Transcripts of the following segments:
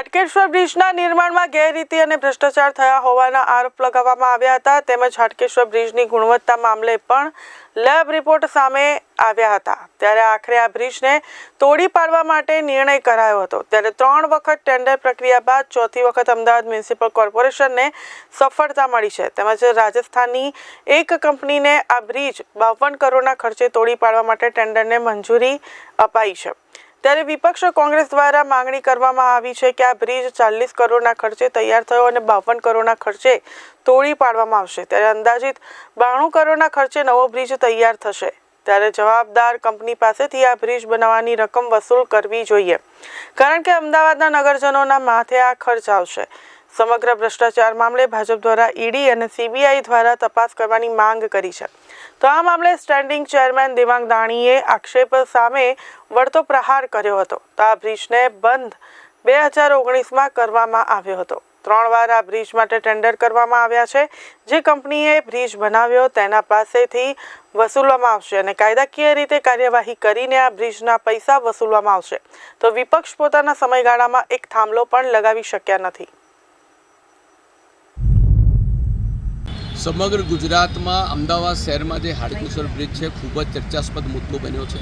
હાટકેશ્વર બ્રિજના નિર્માણમાં ગેરરીતિ અને ભ્રષ્ટાચાર થયા હોવાના આરોપ લગાવવામાં આવ્યા હતા. તેમજ હાટકેશ્વર બ્રિજની ગુણવત્તા મામલે પણ લેબ રિપોર્ટ સામે આવ્યા હતા. ત્યારે આખરે આ બ્રિજને તોડી પાડવા માટે નિર્ણય કરાયો હતો. ત્યારે ત્રણ વખત ટેન્ડર પ્રક્રિયા બાદ ચોથી વખત અમદાવાદ મ્યુનિસિપલ કોર્પોરેશનને સફળતા મળી છે. તેમજ રાજસ્થાનની એક કંપનીને આ બ્રિજ બાવન કરોડના ખર્ચે તોડી પાડવા માટે ટેન્ડરને મંજૂરી અપાઈ છે. ત્યારે વિપક્ષ કોંગ્રેસ દ્વારા માંગણી કરવામાં આવી છે કે આ બ્રિજ ચાલીસ કરોડના ખર્ચે તૈયાર થયો અને બાવન કરોડના ખર્ચે તોડી પાડવામાં આવશે. ત્યારે અંદાજિત બાણું કરોડના ખર્ચે નવો બ્રિજ તૈયાર થશે. ત્યારે જવાબદાર કંપની પાસેથી આ બ્રિજ બનાવવાની રકમ વસૂલ કરવી જોઈએ. કારણ કે અમદાવાદના નગરજનોના માથે આ ખર્ચ આવશે. સમગ્ર ભ્રષ્ટાચાર મામલે ભાજપ દ્વારા ઈડી અને સીબીઆઈ દ્વારા તપાસ કરવાની માંગ કરી છે. તો આ મામલે સ્ટેન્ડિંગ ચેરમેન દેવાંગ દાણીએ આક્ષેપ સામે વળતો પ્રહાર કર્યો હતો. તો આ બ્રિજને બંધ બે હજાર ઓગણીસમાં કરવામાં આવ્યો હતો. ત્રણ વાર આ બ્રિજ માટે ટેન્ડર કરવામાં આવ્યા છે. જે કંપનીએ બ્રિજ બનાવ્યો તેના પાસેથી વસૂલવામાં આવશે અને કાયદાકીય રીતે કાર્યવાહી કરીને આ બ્રિજના પૈસા વસૂલવામાં આવશે. તો વિપક્ષ પોતાના સમયગાળામાં એક થાંભલો પણ લગાવી શક્યા નથી. સમગ્ર ગુજરાતમાં અમદાવાદ શહેરમાં જે હાડકુસર બ્રિજ છે, ખૂબ જ ચર્ચાસ્પદ મુદ્દો બન્યો છે.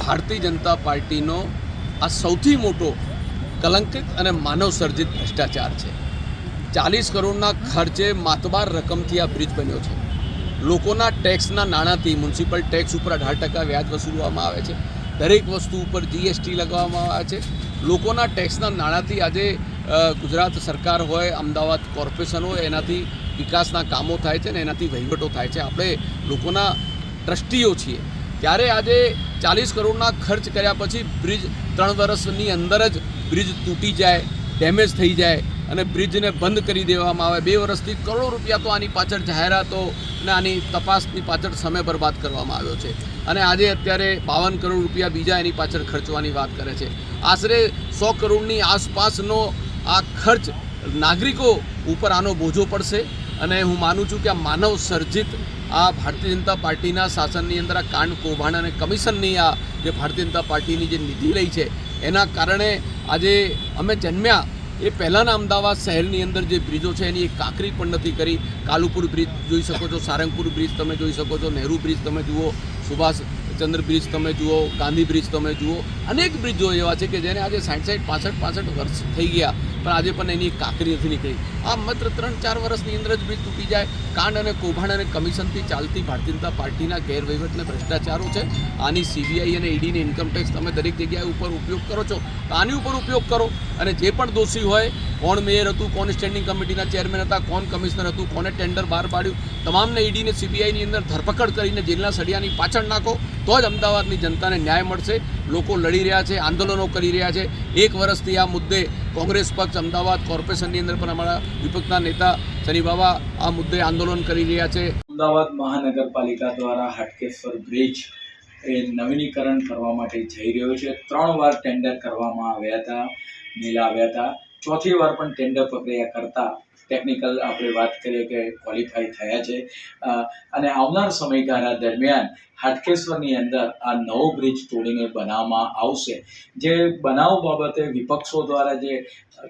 ભારતીય જનતા પાર્ટીનો આ સૌથી મોટો કલંકિત અને માનવ સર્જિત ભ્રષ્ટાચાર છે. ચાલીસ કરોડના ખર્ચે માતબાર રકમથી આ બ્રિજ બન્યો છે. લોકોના ટેક્સના નાણાંથી, મ્યુનિસિપલ ટેક્સ ઉપર અઢાર ટકા વ્યાજ વસૂલવામાં આવે છે. દરેક વસ્તુ ઉપર જીએસટી લગાવવામાં આવે છે. લોકોના ટેક્સના નાણાંથી આજે ગુજરાત સરકાર હોય, અમદાવાદ કોર્પોરેશન હોય, એનાથી વિકાસના કામો થાય છે ને એનાથી વહીવટો થાય છે. આપણે લોકોના ટ્રસ્ટીઓ છીએ. ત્યારે આજે ચાલીસ કરોડના ખર્ચ કર્યા પછી બ્રિજ ત્રણ વર્ષની અંદર જ બ્રિજ તૂટી જાય, ડેમેજ થઈ જાય અને બ્રિજને બંધ કરી દેવામાં આવે. બે વર્ષથી કરોડો રૂપિયા તો આની પાછળ જાહેરાતો અને આની તપાસની પાછળ સમય બરબાદ કરવામાં આવ્યો છે. અને આજે અત્યારે બાવન કરોડ રૂપિયા બીજા એની પાછળ ખર્ચવાની વાત કરે છે. આશરે સો કરોડની આસપાસનો આ ખર્ચ નાગરિકો ઉપર આનો બોજો પડશે અને હું માનું છું કે આ માનવ સર્જિત આ ભારતીય જનતા પાર્ટીના શાસનની અંદર આ કાંડ કૌભાંડ અને કમિશનની આ જે ભારતીય જનતા પાર્ટીની જે નિધિ લઈ છે, એના કારણે આજે અમે જન્મ્યા એ પહેલાંના અમદાવાદ શહેરની અંદર જે બ્રિજો છે, એની એક કાંકરી પણ નથી કરી. કાલુપુર બ્રિજ જોઈ શકો છો, સારંગપુર બ્રિજ તમે જોઈ શકો છો, નહેરુ બ્રિજ તમે જુઓ સુભાષ ચંદ્ર બ્રિજ તમે જુઓ, ગાંધી બ્રિજ તમે જુઓ, અનેક બ્રિજો એવા છે કે જેને આજે સાઠ સાઠ, પાસઠ પાસઠ વર્ષ થઈ ગયા, પણ આજે પણ એની કાંકરી નથી નીકળી. આ માત્ર ત્રણ ચાર વર્ષની અંદર જ બ્રિજ તૂટી જાય. કાંડ અને કૌભાંડ અને કમિશનથી ચાલતી ભારતીય જનતા પાર્ટીના ગેરવહીવટ અને ભ્રષ્ટાચારો છે. આની સીબીઆઈ અને ઈડીને ઇન્કમટેક્સ તમે દરેક જગ્યાએ ઉપર ઉપયોગ કરો છો. તો આની ઉપર ઉપયોગ કરો. અને જે પણ દોષી હોય, કોણ મેયર હતું, કોણ સ્ટેન્ડિંગ કમિટીના ચેરમેન હતા, કોણ કમિશનર હતું, કોને ટેન્ડર બહાર પાડ્યું, તમામને ઈડીને સીબીઆઈની અંદર ધરપકડ કરીને જેલના સળિયાની પાછળ નાખો, તો જ અમદાવાદની જનતાને ન્યાય મળશે. લોકો લડી રહ્યા છે, આંદોલનો કરી રહ્યા છે. એક વર્ષથી આ મુદ્દે કોંગ્રેસ પક્ષ અમદાવાદ કોર્પોરેશનની અંદર પણ અમારા વિપક્ષના નેતા શનિ બાબા આ મુદ્દે આંદોલન કરી રહ્યા છે. અમદાવાદ મહાનગરપાલિકા દ્વારા હાટકેશ્વર બ્રિજ એ નવીનીકરણ કરવા માટે જઈ રહ્યો છે. ત્રણ વાર ટેન્ડર કરવામાં આવ્યા હતા આવ્યા હતા. ચોથી વાર પણ ટેન્ડર પ્રક્રિયા કરતા ટેકનિકલ આપણે વાત કરીએ કે ક્વોલિફાઈ થયા છે. અને આવનાર સમયગાળા દરમિયાન હાટકેશ્વરની અંદર આ નવો બ્રિજ તોડીને બનાવવામાં આવશે. જે બનાવ બાબતે વિપક્ષો દ્વારા જે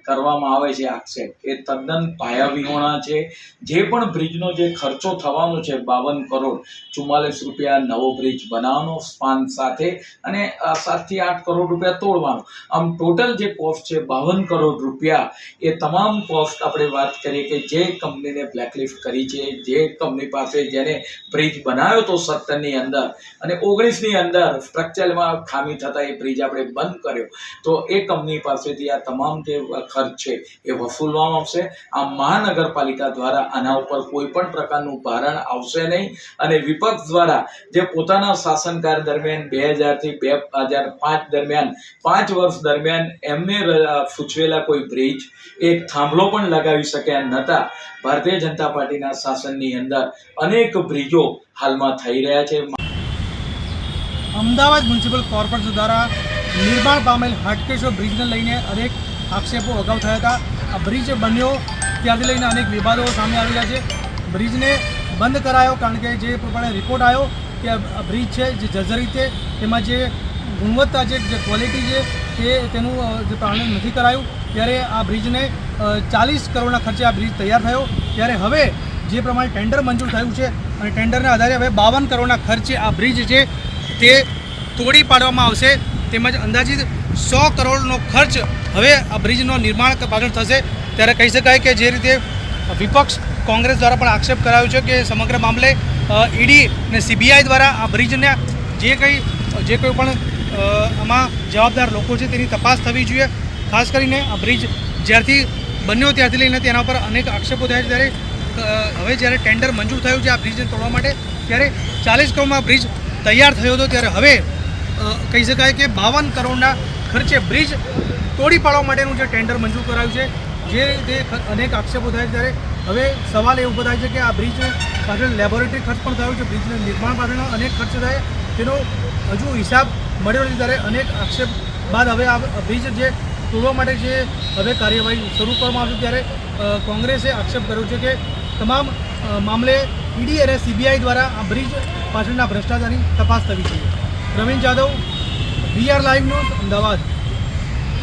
કરવામાં આવે છે આક્ષેપ, એ તદ્દન પાયાવિહોણા છે. જે પણ બ્રિજનો જે ખર્ચો થવાનો છે, બાવન કરોડ, ચુમ્માલીસ રૂપિયા નવો બ્રિજ બનાવવાનો સ્પાન સાથે અને સાતથી આઠ કરોડ રૂપિયા તોડવાનો. આમ ટોટલ જે કોસ્ટ છે, બાવન કરોડ રૂપિયા, એ તમામ કોસ્ટ આપણે વાત કરીએ કે જે કંપનીને બ્લેકલિસ્ટ કરી છે, જે કંપની પાસે જેને બ્રિજ બનાવ્યો તો સત્તરની અંદર અને ઓગણીસની અંદર સ્ટ્રક્ચરમાં ખામી થતાં એ બ્રિજ આપણે બંધ કર્યો. તો એ કંપની પાસેથી આ તમામ જે ખર્ચ છે એ વસૂલવામાં આવશે. આ મહાનગરપાલિકા દ્વારા આના ઉપર કોઈ પણ પ્રકારનું ભારણ આવશે નહીં અને વિપક્ષ દ્વારા જે પોતાના શાસનકાળ દરમિયાન બે હજારથી બે હજાર પાંચ દરમિયાન પાંચ વર્ષ દરમિયાન એમને સૂચવેલા કોઈ બ્રિજ એક થાંભલો પણ લગાવી શક્યા નહોતા ભારતીય જનતા પાર્ટીના શાસનની અંદર અનેક બ્રિજો હાલમાં થઈ રહ્યા છે. અમદાવાદ મ્યુનિસિપલ કોર્પોરેશન દ્વારા નિર્માણ પામેલ હાટકેશ્વર બ્રિજને લઈને અનેક આક્ષેપો અગાઉ થયા હતા. આ બ્રિજ બન્યો ત્યારથી લઈને અનેક વિવાદો સામે આવી રહ્યા છે. બ્રિજને બંધ કરાયો કારણ કે જે પ્રમાણે રિપોર્ટ આવ્યો કે બ્રિજ છે જે જર્જરિત છે. તેમાં જે ગુણવત્તા છે, જે ક્વોલિટી છે, તે તેનું જે પ્લાનિંગ નથી કરાયું. ત્યારે આ બ્રિજને ચાલીસ કરોડના ખર્ચે આ બ્રિજ તૈયાર થયો. ત્યારે હવે જે પ્રમાણે ટેન્ડર મંજૂર થયું છે અને ટેન્ડરના આધારે હવે બાવન કરોડના ખર્ચે આ બ્રિજ છે તે તોડી પાડવામાં આવશે. તેમજ અંદાજિત સો કરોડનો ખર્ચ હવે આ બ્રિજનો નિર્માણ પાછળ થશે. ત્યારે કહી શકાય કે જે રીતે વિપક્ષ કોંગ્રેસ દ્વારા પણ આક્ષેપ કરાયો છે કે સમગ્ર મામલે ઈડી અને સીબીઆઈ દ્વારા આ બ્રિજને જે કંઈ, જે કોઈ પણ આમાં જવાબદાર લોકો છે તેની તપાસ થવી જોઈએ. ખાસ કરીને આ બ્રિજ જ્યારથી બન્યો ત્યાંથી લઈને તેના પર અનેક આક્ષેપો થયા છે. ત્યારે હવે જ્યારે ટેન્ડર મંજૂર થયું છે આ બ્રિજને તોડવા માટે, ત્યારે ચાલીસ કરોડમાં બ્રિજ તૈયાર થયો હતો. ત્યારે હવે કહી શકાય કે બાવન કરોડના ખર્ચે બ્રિજ તોડી પાડવા માટેનું જે ટેન્ડર મંજૂર કરાયું છે, જે રીતે અનેક આક્ષેપો થયા છે. ત્યારે હવે સવાલ એ ઊભો થાય છે કે આ બ્રિજ પાછળ લેબોરેટરી ખર્ચ પણ થયો છે? બ્રિજના નિર્માણ પાછળના અનેક ખર્ચ થાય. તેનો હજુ હિસાબ મળ્યો નથી. ત્યારે અનેક આક્ષેપ બાદ હવે આ બ્રિજ જે તોડવા માટે જે હવે કાર્યવાહી શરૂ કરવામાં આવશે ત્યારે કોંગ્રેસે આક્ષેપ કર્યો છે કે તમામ મામલે ઈડી અને સીબીઆઈ દ્વારા આ બ્રિજ પાછળના ભ્રષ્ટાચારની તપાસ થવી જોઈએ. Pravin Jadav VR live news, Ahmedabad.